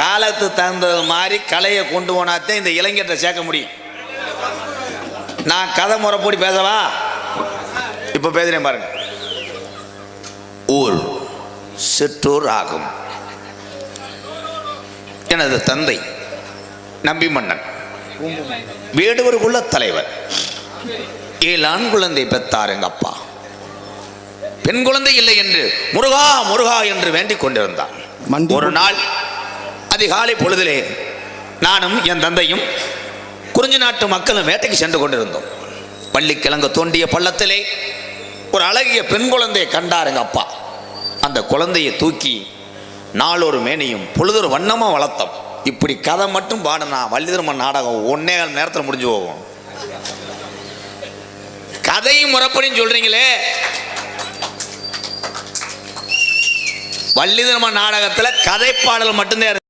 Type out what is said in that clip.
காலத்து தகுந்தது மாதிரி கலையை கொண்டு போனாத்தான் இந்த இளைஞர்கிட்ட சேர்க்க முடியும். நான் கதை முறைப்படி பேசவா? இப்போ பேசுறேன் பாருங்க. ஊர் சிற்றூர் ஆகும். எனது தந்தை நம்பி மன்னன் வேடுவருக்குள்ள தலைவர். ஏழு ஆண் குழந்தை பெற்றார் எங்க அப்பா. பெண் குழந்தை இல்லை என்று முருகா முருகா என்று வேண்டிக் கொண்டிருந்தார் ஒரு நாள் அதிகாலை பொழுதிலே நானும் என் தந்தையும் குறிஞ்சி நாட்டு மக்களும் வேட்டைக்கு சென்று கொண்டிருந்தோம். பள்ளிக்கிழங்கு தோண்டிய பள்ளத்திலே ஒரு அழகிய பெண் குழந்தையை கண்டார் எங்கள் அப்பா. அந்த குழந்தையை தூக்கி நாளொரு மேனியும் பொழுதொரு வண்ணமாக வளர்த்தோம். இப்படி கதை மட்டும் பாடுனா வள்ளிதர்மன் நாடகம் ஒன்னே கால் நேரத்தில் முடிஞ்சு போகும். கதையும் முறைப்படின்னு சொல்றீங்களே. வள்ளிதர்மன் நாடகத்தில் கதைப்பாடல் மட்டும்தான்